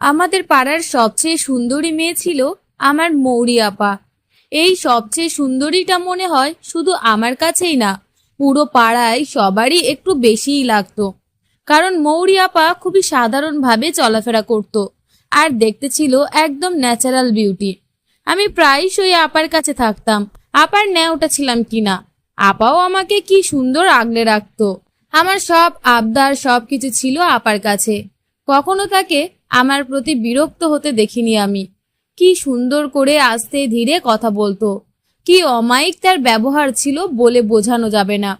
আমাদের পাড়ার সবচেয়ে সুন্দরী মেয়ে ছিল আমার মৌরি আপা। এই সবচেয়ে সুন্দরীটা মনে হয় শুধু আমার কাছেই না, পুরো পাড়ায় সবারই একটু বেশিই লাগতো। কারণ মৌরি আপা খুবই সাধারণভাবে চলাফেরা করত আর দেখতে ছিল একদম ন্যাচারাল বিউটি আমি প্রায়শই আপার কাছে থাকতাম, আপার ন্যাওটা ছিলাম কিনা, আপাও আমাকে কি সুন্দর আগলে রাখতো। আমার সব আবদার সব কিছু ছিল আপার কাছে। কখনো তাকে আমার প্রতি বিরক্ত হতে দেখিনি আমি। কি সুন্দর করে আস্তে ধীরে কথা বলতো। কি অমায়িক তার ব্যবহার ছিল বলে বোঝানো যাবে না।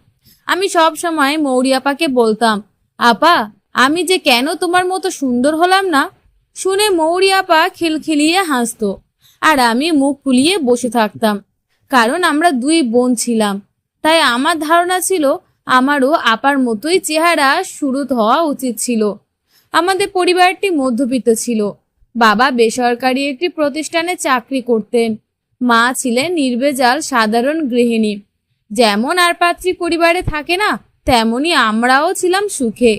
আমি সব সময় মৌরি আপাকে বলতাম, আপা, আমি যে কেন তোমার মতো সুন্দর হলাম না? শুনে মৌরি আপা খিলখিলিয়ে হাসতো, আর আমি মুখ ফুলিয়ে বসে থাকতাম। কারণ আমরা দুই বোন ছিলাম, তাই আমার ধারণা ছিল, আমারও আপার মতোই চেহারা শুরু হওয়া উচিত ছিল। আমাদের পরিবারটি মধ্যবিত্ত ছিল। বাবা বেসরকারি একটি প্রতিষ্ঠানে চাকরি করতেন। মা ছিলেন নির্বেজাল সাধারণ গৃহিণী। যেমন আর পাত্রী পরিবারে থাকে না, তেমনি আমরাও ছিলাম সুখে।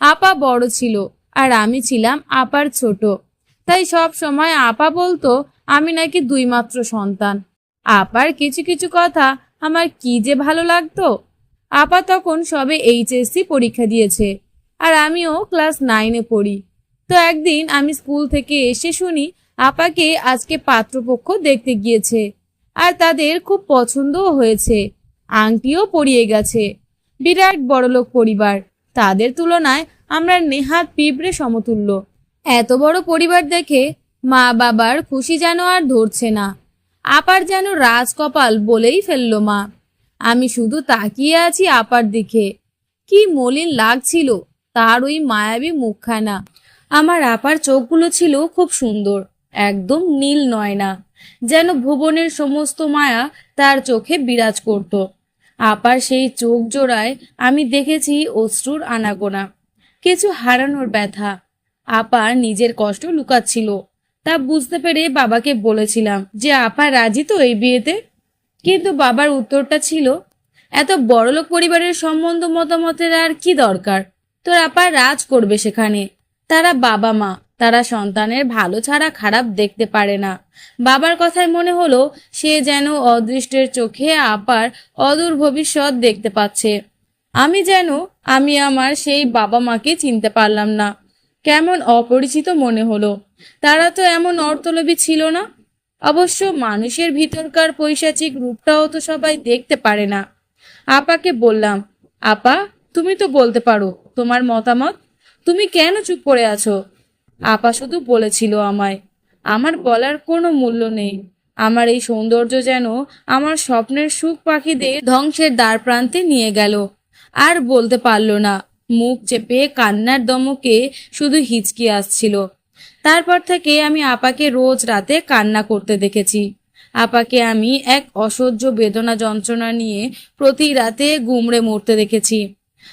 আপা বড় ছিল আর আমি ছিলাম আপার ছোট। তাই সব সময় আপা বলতো, আমি নাকি দুই মাত্র সন্তান। আপার কিছু কিছু কথা আমার কি যে ভালো লাগতো? আপা তখন সবে এইচএসসি পরীক্ষা দিয়েছে। আর আমিও ক্লাস নাইনে পড়ি। তো একদিন আমি স্কুল থেকে এসে শুনি আপাকে আজকে পাত্রপক্ষ দেখতে গিয়েছে আর তাদের খুব পছন্দও হয়েছে। আংটিও পরিয়ে গেছে। বিরাট বড়লোক পরিবার। তাদের তুলনায় আমরা নেহাত পিঁপড়ে সমতুল্য। এত বড় পরিবার দেখে মা বাবার খুশি যেন আর ধরছে না। আপার যেন রাজকপাল বলেই ফেলল মা। আমি শুধু তাকিয়ে আছি আপার দিকে। কি মলিন লাগছিল। তার ওই মায়াবী মুখখানা। আমার আপার চোখগুলো ছিল খুব সুন্দর, একদম নীল নয় না যেন ভুবনের সমস্ত মায়া তার চোখে বিরাজ করত। আপার সেই চোখ জোড়ায় আমি দেখেছি অশ্রুর আনাগোনা, কিছু হারানোর ব্যথা। আপা নিজের কষ্ট লুকাচ্ছিল, তা বুঝতে পেরে বাবাকে বলেছিলাম যে, আপা রাজি তো এই বিয়েতে? কিন্তু বাবার উত্তরটা ছিল, এত বড়লোক পরিবারের সম্বন্ধ মতামতের আর কি দরকার? তোর আপা রাজ করবে সেখানে। তারা বাবা মা, তারা সন্তানের ভালো ছাড়া খারাপ দেখতে পারে না। বাবার কথায় মনে হলো, সে যেন অদৃষ্টের চোখে আপার অদূর ভবিষ্যৎ দেখতে পাচ্ছে। আমি যেন, আমি আমার সেই বাবা মাকে চিনতে পারলাম না। কেমন অপরিচিত মনে হলো। তারা তো এমন অর্থলোভী ছিল না। অবশ্য মানুষের ভিতরকার পৈশাচিক রূপটাও তো সবাই দেখতে পারে না। আপাকে বললাম, আপা, তুমি তো বলতে পারো তোমার মতামত? তুমি কেন চুপ করে আছো? আপা শুধু বলেছিল আমায়, আমার বলার কোনো মূল্য নেই। আমার এই সৌন্দর্য যেন আমার স্বপ্নের সুখ পাখিদের ধ্বংসের দ্বার প্রান্তে নিয়ে গেল। আর বলতে পারল না, মুখ চেপে কান্নার দমকে শুধু হিচকি আসছিল। তারপর থেকে আমি আপাকে রোজ রাতে কান্না করতে দেখেছি। আপাকে আমি এক অসহ্য বেদনা যন্ত্রণা নিয়ে প্রতি রাতে গুমড়ে মরতে দেখেছি।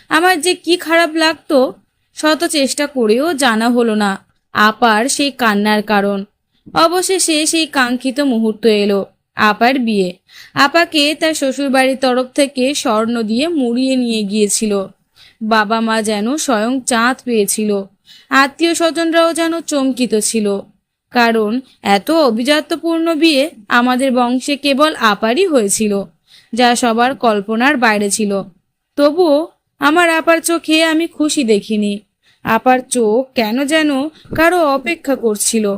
আমার যে কি খারাপ লাগতো, শত চেষ্টা করেও জানা হলো না আপার সেই কান্নার কারণ। অবশেষে সেই কাঙ্ক্ষিত মুহূর্ত এলো, আপার বিয়ে। আপাকে তার শ্বশুরবাড়ির তরফ থেকে স্বর্ণ দিয়ে মুড়িয়ে নিয়ে গিয়েছিল। বাবা মা যেন স্বয়ং চাঁদ পেয়েছিল। আত্মীয় স্বজনরাও যেন চমকিত ছিল। কারণ এত অভিজাত্যপূর্ণ বিয়ে আমাদের বংশে কেবল আপারই হয়েছিল, যা সবার কল্পনার বাইরে ছিল। তবুও আমার আপার চোখে আমি খুশি দেখিনি। আপার চোখ কেন যেন কারও অপেক্ষা করছিল।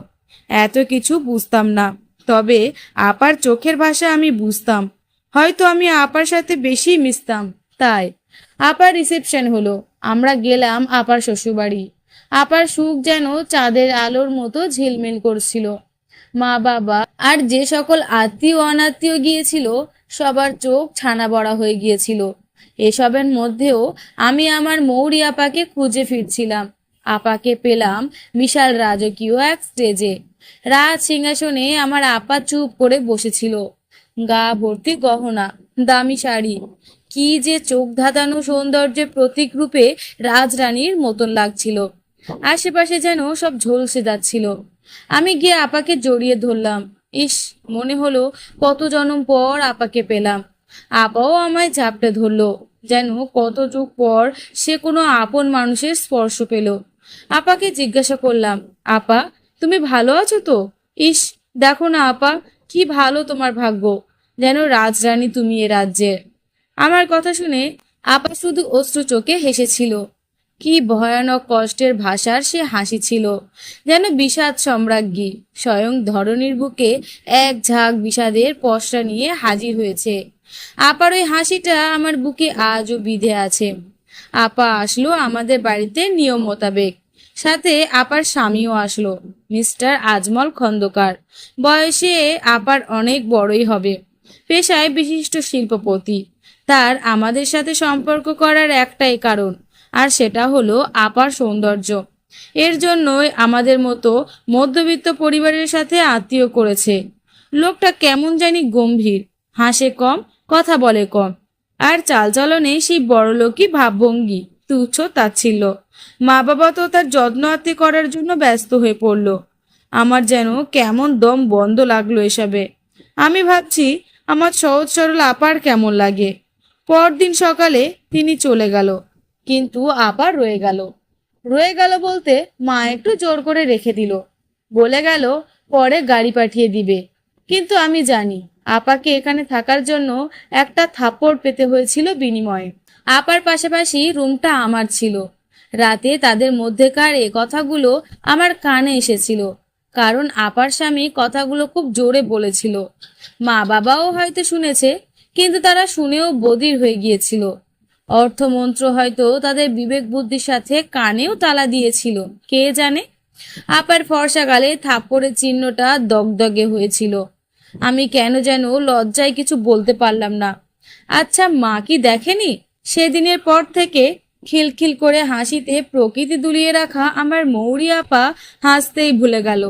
এত কিছু বুঝতাম না, তবে আপার চোখের ভাষা আমি বুঝতাম। হয়তো আমি আপার সাথে বেশি মিশতাম, তাই। আপার রিসেপশন হলো, আমরা গেলাম আপার শ্বশুরবাড়ি। আপার সুখ যেন চাঁদের আলোর মতো ঝিলমিল করছিল। মা, বাবা আর যে সকল আত্মীয় অনাত্মীয় গিয়েছিল, সবার চোখ ছানা বড়া হয়ে গিয়েছিল। এসবের মধ্যেও আমি আমার মৌরি আপাকে খুঁজে ফিরছিলাম। আপাকে পেলাম বিশাল রাজকীয় এক স্টেজে রাজ সিংহাসনে আমার আপা চুপ করে বসেছিল। গা ভর্তি গহনা, দামি শাড়ি। কি যে চোখ ধাঁধানো সৌন্দর্যের প্রতীক রূপে রাজরানীর মতন লাগছিল। আশেপাশে যেন সব ঝলসে যাচ্ছিল। আমি গিয়ে আপাকে জড়িয়ে ধরলাম। ইস, মনে হলো কত জনম পর আপাকে পেলাম। আপাও আমায় ঝাপটে ধরলো। যেন কত যুগ পর সে কোনো আপন মানুষের স্পর্শ পেল। আপাকে জিজ্ঞাসা করলাম, আপা, তুমি ভালো আছো তো? ইস, দেখো না আপা, কি ভালো তোমার ভাগ্য, যেন রাজরানী তুমি এ রাজ্যের আমার কথা শুনে আপা শুধু অশ্রু চোখে হেসেছিল। কি ভয়ানক কষ্টের ভাষার সে হাসি ছিল, যেন বিষাদ সম্রাজ্ঞী স্বয়ং ধরনীর বুকে এক ঝাঁক বিষাদের পশরা নিয়ে হাজির হয়েছে। আপার ওই হাসিটা আমার বুকে আজও বিধে আছে। আপা আসলো আমাদের বাড়িতে নিয়ম মোতাবেক। সাথে আপার স্বামীও আসলো, মিস্টার আজমল খন্দকার। বয়সে আপার অনেক বড়ই হবে। পেশায় বিশিষ্ট শিল্পপতি। তার আমাদের সাথে সম্পর্ক করার একটাই কারণ, আর সেটা হলো আপার সৌন্দর্য। এর জন্যই আমাদের মতো মধ্যবিত্ত পরিবারের সাথে আত্মীয় করেছে। লোকটা কেমন জানি গম্ভীর, হাসে কম কথা বলে কম। আর চালচলনে সেই বড়লোকই ভাবভঙ্গি তুচ্ছ তাচ্ছিল্য। মা বাবা তো তার যত্ন আত্মি করার জন্য ব্যস্ত হয়ে পড়ল। আমার যেন কেমন দম বন্ধ লাগল এসবে। আমি ভাবছি, আমার সহজ সরল আপার কেমন লাগে। পরদিন সকালে তিনি চলে গেল, কিন্তু আবার রয়ে গেল। রয়ে গেল বলতে মা একটু জোর করে রেখে দিল। বলে গেল, পরে গাড়ি পাঠিয়ে দিবে। কিন্তু আমি জানি আপাকে এখানে থাকার জন্য একটা থাপ্পড় পেতে হয়েছিল বিনিময়ে। আপার পাশাপাশি রুমটা আমার ছিল। রাতে তাদের মধ্যেকার এ কথাগুলো আমার কানে এসেছিল, কারণ আপার স্বামী কথাগুলো খুব জোরে বলেছিল। মা বাবাও হয়তো শুনেছে, কিন্তু তারা শুনেও বদির হয়ে গিয়েছিল। অর্থমন্ত্র হয়তো তাদের বিবেক বুদ্ধির সাথে কানেও তালা দিয়েছিল, কে জানে? আপার ফর্সা গালে থাপ্পড়ের চিহ্নটা দগদগে হয়েছিল। আমি কেন যেন লজ্জায় কিছু বলতে পারলাম না। আচ্ছা মা কি দেখেনি? সেদিনের পর থেকে খিলখিল করে হাসিতে প্রকৃতি দুলিয়ে রাখা আমার মৌরি আপা হাসতেই ভুলে গেল।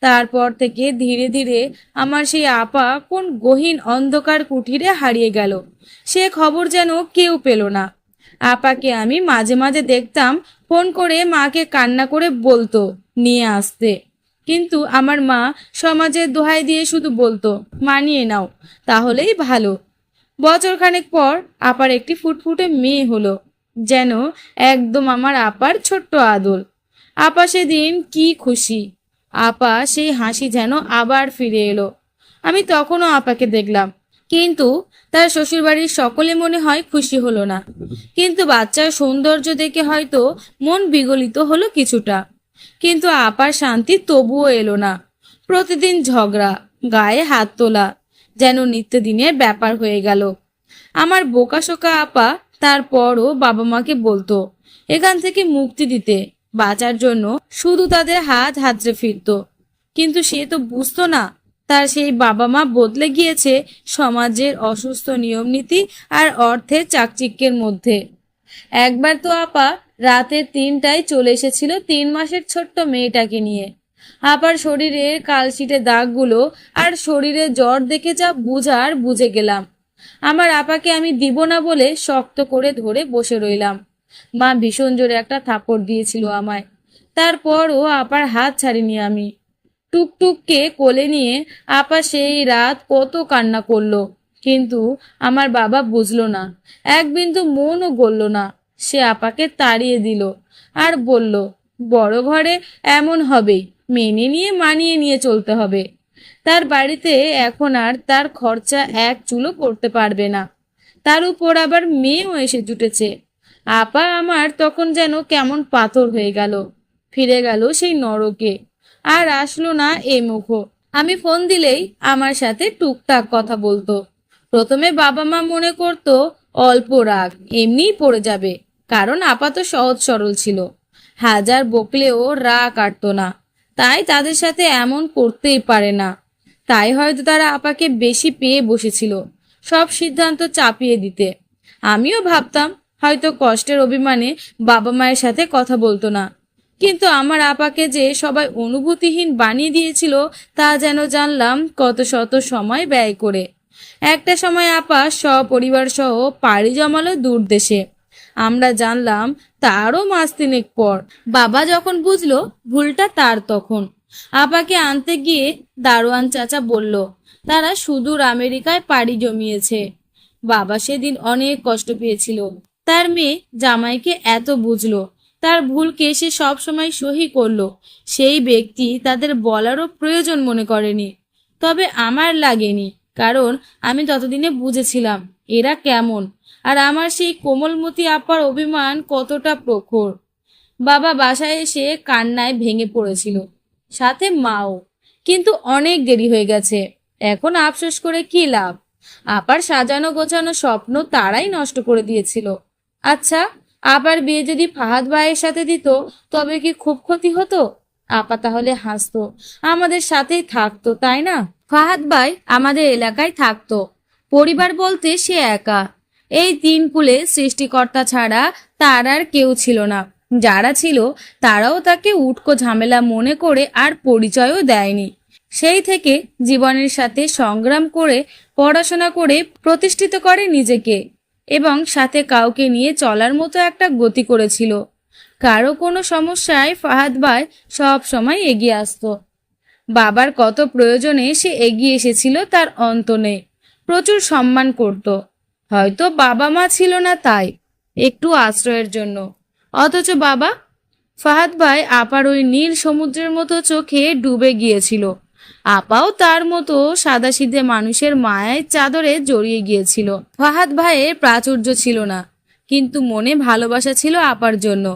তারপর থেকে ধীরে ধীরে আমার সেই আপা কোন গহীন অন্ধকার কুঠিরে হারিয়ে গেল। সে খবর যেন কেউ পেল না। আপাকে আমি মাঝে মাঝে দেখতাম ফোন করে মাকে কান্না করে বলতো, নিয়ে আসতে। কিন্তু আমার মা সমাজের দোহাই দিয়ে শুধু বলতো, মানিয়ে নাও, তাহলেই ভালো। বছরখানেক পর আপার একটি ফুটফুটে মেয়ে হলো, যেন একদম আমার আপার ছোট্ট আদল। আপা সেদিন কি খুশি, আপা সেই হাসি যেন আবার ফিরে এলো। আমি তখনও আপাকে দেখলাম, কিন্তু তার শ্বশুরবাড়ির সকলে মনে হয় খুশি হলো না। কিন্তু বাচ্চার সৌন্দর্য দেখে হয়তো মন বিগলিত হলো কিছুটা। কিন্তু আপার শান্তি তবুও এলো না। প্রতিদিন ঝগড়া, গায়ে হাত তোলা যেন নিত্যদিনের ব্যাপার হয়ে গেল। আমার বোকাশোকা আপা তারপরও বাবা মাকে বলতো, এখান থেকে মুক্তি দিতে, বাঁচার জন্য শুধু তাদের হাত হাতড়ে ফিরত। কিন্তু সে তো বুঝতো না, তার সেই বাবা মা বদলে গিয়েছে সমাজের অসুস্থ নিয়মনীতি আর অর্থের চাকচিক্যের মধ্যে। একবার তো আপা রাতে তিনটায় চলে এসেছিল তিন মাসের ছোট্ট মেয়েটাকে নিয়ে। আপার শরীরের কালশিটে দাগগুলো আর শরীরে জ্বর দেখে যা বুঝার বুঝে গেলাম। আমার আপাকে আমি দিব না বলে শক্ত করে ধরে বসে রইলাম। মা ভীষণ জোরে একটা থাপড় দিয়েছিল আমায়। তারপরও আপার হাত ছাড়িনি আমি। টুকটুককে কোলে নিয়ে আপা সেই রাত কত কান্না করল। কিন্তু আমার বাবা বুঝলো না। এক বিন্দু মনও গড়ল না। সে আপাকে তাড়িয়ে দিল আর বলল, বড় ঘরে এমন হবেই মেনে নিয়ে মানিয়ে নিয়ে চলতে হবে। তার বাড়িতে এখন আর তার খরচা এক চুলো করতে পারবে না। তার উপর আবার মেয়েও এসে জুটেছে। আপা আমার তখন যেন কেমন পাথর হয়ে গেল। ফিরে গেল সেই নরকে। আর আসলো না এ মুখো। আমি ফোন দিলেই আমার সাথে টুকটাক কথা বলতো। প্রথমে বাবা মা মনে করতো অল্প রাগ, এমনিই পড়ে যাবে। কারণ আপাত সহজ সরল ছিল। হাজার বকলেও রাগ কাটতো না। তাই তাদের সাথে এমন করতেই পারে না। তাই হয়তো তারা আপাকে বেশি পেয়ে বসেছিল। সব সিদ্ধান্ত চাপিয়ে দিতে। আমিও ভাবতাম, হয়তো কষ্টের অভিমানে বাবা মায়ের সাথে কথা বলতো না। কিন্তু আমার আপাকে যে সবাই অনুভূতিহীন বানিয়ে দিয়েছিল, তা যেন জানলাম কত শত সময় ব্যয় করে। একটা সময় আপা সপরিবার সহ পাড়ি জমালো দূর দেশে। আমরা জানলাম তারও মাস তিনেক পর। বাবা যখন বুঝলো ভুলটা তার তখন। আপাকে আনতে গিয়ে দারোয়ান চাচা বলল, তারা সুদূর আমেরিকায় পাড়ি জমিয়েছে। বাবা সেদিন অনেক কষ্ট পেয়েছিল। তার মেয়ে জামাইকে এত বুঝলো। তার ভুলকে সে সবসময় সহি করল। সেই ব্যক্তি তাদের বলারও প্রয়োজন মনে করেনি। তবে আমার লাগেনি। কারণ আমি ততদিনে বুঝেছিলাম এরা কেমন। আর আমার সেই কোমলমতি আপার অভিমান কতটা প্রখর। বাবা বাসায় এসে কান্নায় ভেঙে পড়েছিল, সাথে মাও। কিন্তু অনেক দেরি হয়ে গেছে, এখন আফসোস করে কি লাভ? আপার সাজানো গোছানো স্বপ্ন তারাই নষ্ট করে দিয়েছিল। আচ্ছা আবার বিয়ে যদি ফাহাদ ভাইয়ের সাথে দিত, তবে কি খুব ক্ষতি হতো? আপা তাহলে হাসতো। আমাদের সাথেই থাকতো, তাই না? ফাহাদ ভাই আমাদের এলাকায় থাকতো। পরিবার বলতে সে একা। এই তিন কুলে সৃষ্টিকর্তা ছাড়া তার আর কেউ ছিল না। যারা ছিল, তারাও তাকে উটকো ঝামেলা মনে করে আর পরিচয়ও দেয়নি। সেই থেকে জীবনের সাথে সংগ্রাম করে, পড়াশোনা করে প্রতিষ্ঠিত করে নিজেকে এবং সাথে কাউকে নিয়ে চলার মতো একটা গতি করেছিল। কারও কোনো সমস্যায় ফাহাদ ভাই সব সময় এগিয়ে আসতো। বাবার কত প্রয়োজনে সে এগিয়ে এসেছিল তার অন্ত নেই প্রচুর সম্মান করত। হয়তো বাবা মা ছিল না তাই, একটু আশ্রয়ের জন্য। অথচ বাবা, ফাহাদ ভাই আপার ওই নীল সমুদ্রের মতো চোখে ডুবে গিয়েছিল। আপাও তার মতো সাদাসিধে মানুষের মায়ের চাদরে জড়িয়ে গিয়েছিল। ফাহাদ ভাইয়ের প্রাচুর্য ছিল না, কিন্তু মনে ভালোবাসা ছিল আপার জন্য।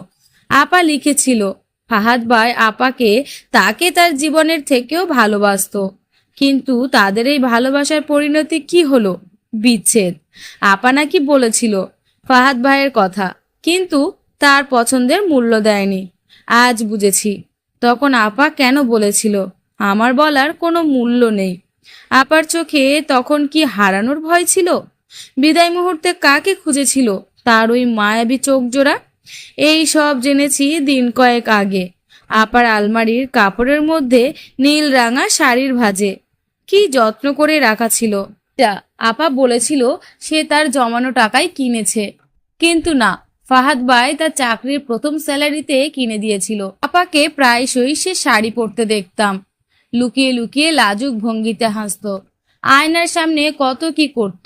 আপা লিখেছিল, ফাহাদ ভাই আপাকে তাকে তার জীবনের থেকেও ভালোবাসতো। কিন্তু তাদের এই ভালোবাসার পরিণতি কি হলো? বিচ্ছেদ। আপা নাকি বলেছিল, ফাহাদ ভাইয়ের কথা। কিন্তু তার পছন্দের মূল্য দেয়নি। আজ বুঝেছি। তখন আপা কেন বলেছিল, আমার বলার কোনো মূল্য নেই। আপার চোখে তখন কি হারানোর ভয় ছিল? বিদায় মুহূর্তে কাকে খুঁজেছিল? তার ওই মায়াবী চোখ জোড়া এই সব জেনেছি দিন কয়েক আগে। আপার আলমারির কাপড়ের মধ্যে নীল রাঙা শাড়ির ভাজে। কি যত্ন করে রাখা ছিল? আপা বলেছিল সে তার জমানো টাকায় কিনেছে। কিন্তু না, ফাহাদ ভাই তার চাকরির প্রথম স্যালারিতে কিনে দিয়েছিল। আপাকে প্রায়শই সে শাড়ি পরতে দেখতাম। লুকিয়ে লুকিয়ে লাজুক ভঙ্গিতে হাসতো। আয়নার সামনে কত কি করত,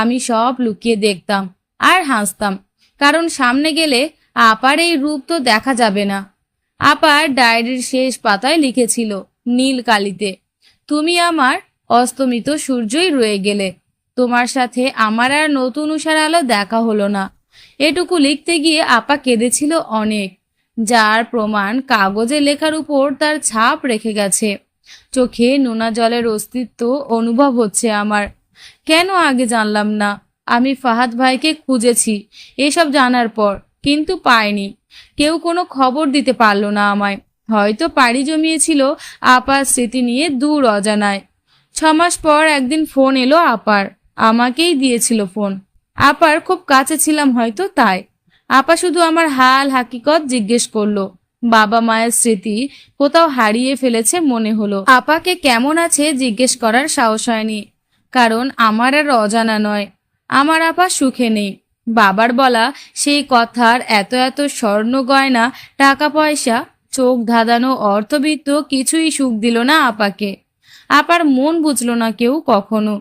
আমি সব লুকিয়ে দেখতাম আর হাসতাম। কারণ সামনে গেলে আপার এই রূপ তো দেখা যাবে না। আপার ডায়েরির শেষ পাতায় লিখেছিল, নীল কালিতে, তুমি আমার অস্তমিত সূর্যই রয়ে গেলে। তোমার সাথে আমার আর নতুন উষার আলো দেখা হলো না। এটুকু লিখতে গিয়ে আপা কেঁদেছিল অনেক। যার প্রমাণ কাগজে লেখার উপর তার ছাপ রেখে গেছে। চোখে নোনা জলের অস্তিত্ব অনুভব হচ্ছে আমার। কেন আগে জানলাম না? আমি ফাহাদ ভাইকে খুঁজেছি। এসব জানার পর কিন্তু পায়নি। কেউ কোনো খবর দিতে পারল না আমায়। হয়তো পাড়ি জমিয়েছিল আপার স্মৃতি নিয়ে দূর অজানায়। ছমাস পর একদিন ফোন এলো আপার। আমাকেই দিয়েছিল ফোন। আপার খুব কাছে ছিলাম হয়তো তাই। আপা শুধু আমার হাল হাকিকত জিজ্ঞেস করল, বাবা মায়ের স্মৃতি কোথাও হারিয়ে ফেলেছে মনে হলো? আপাকে কেমন আছে জিজ্ঞেস করার সাহস হয়নি, কারণ আমার আর অজানা নয়। আমার আপা সুখে নেই। বাবার বলা সেই কথার এত এত স্বর্ণ গয়না টাকা পয়সা চোখ ধাঁধানো অর্থবিত্ত কিছুই সুখ দিল না আপাকে। আপার মন বুঝলো না কেউ কখনো।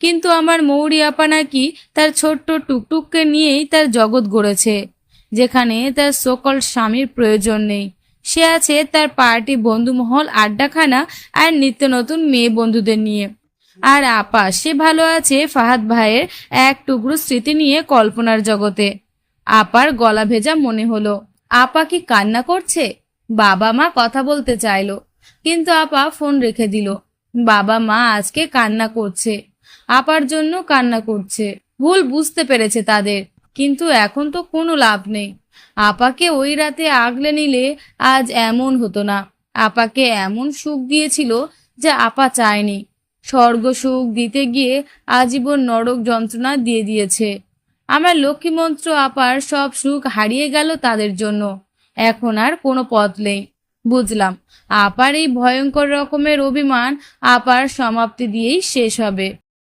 কিন্তু আমার মৌরি আপা নাকি তার ছোট্ট টুকটুককে নিয়েই তার জগৎ গড়েছে, যেখানে তার সকল স্বামীর প্রয়োজন নেই। সে আছে তার পার্টি বন্ধুমহল আড্ডাখানা আর নিত্য নতুন মেয়ে বন্ধুদের নিয়ে। আর আপা, সে ভালো আছে ফাহাদ ভাইয়ের এক টুকরো স্মৃতি নিয়ে কল্পনার জগতে। আপার গলা ভেজা মনে হলো, আপা কি কান্না করছে? বাবা মা কথা বলতে চাইলো, কিন্তু আপা ফোন রেখে দিল, বাবা মা আজকে কান্না করছে, আপার জন্য কান্না করছে, ভুল বুঝতে পেরেছে তাদের, কিন্তু এখন তো কোনো লাভ নেই। আপাকে ওই রাতে আগলে নিলে আজ এমন হতো না, আপাকে এমন সুখ দিয়েছিল যে আপা চায়নি স্বর্গ সুখ দিতে গিয়ে আজীবন নরক যন্ত্রণা দিয়ে দিয়েছে। আমার লক্ষ্মীমন্ত্র আপার সব সুখ হারিয়ে গেল তাদের জন্য। এখন আর কোনো পথ নেই। বুঝলাম, আপার এই ভয়ঙ্কর রকমের অভিমান আপার সমাপ্তি দিয়েই শেষ হবে।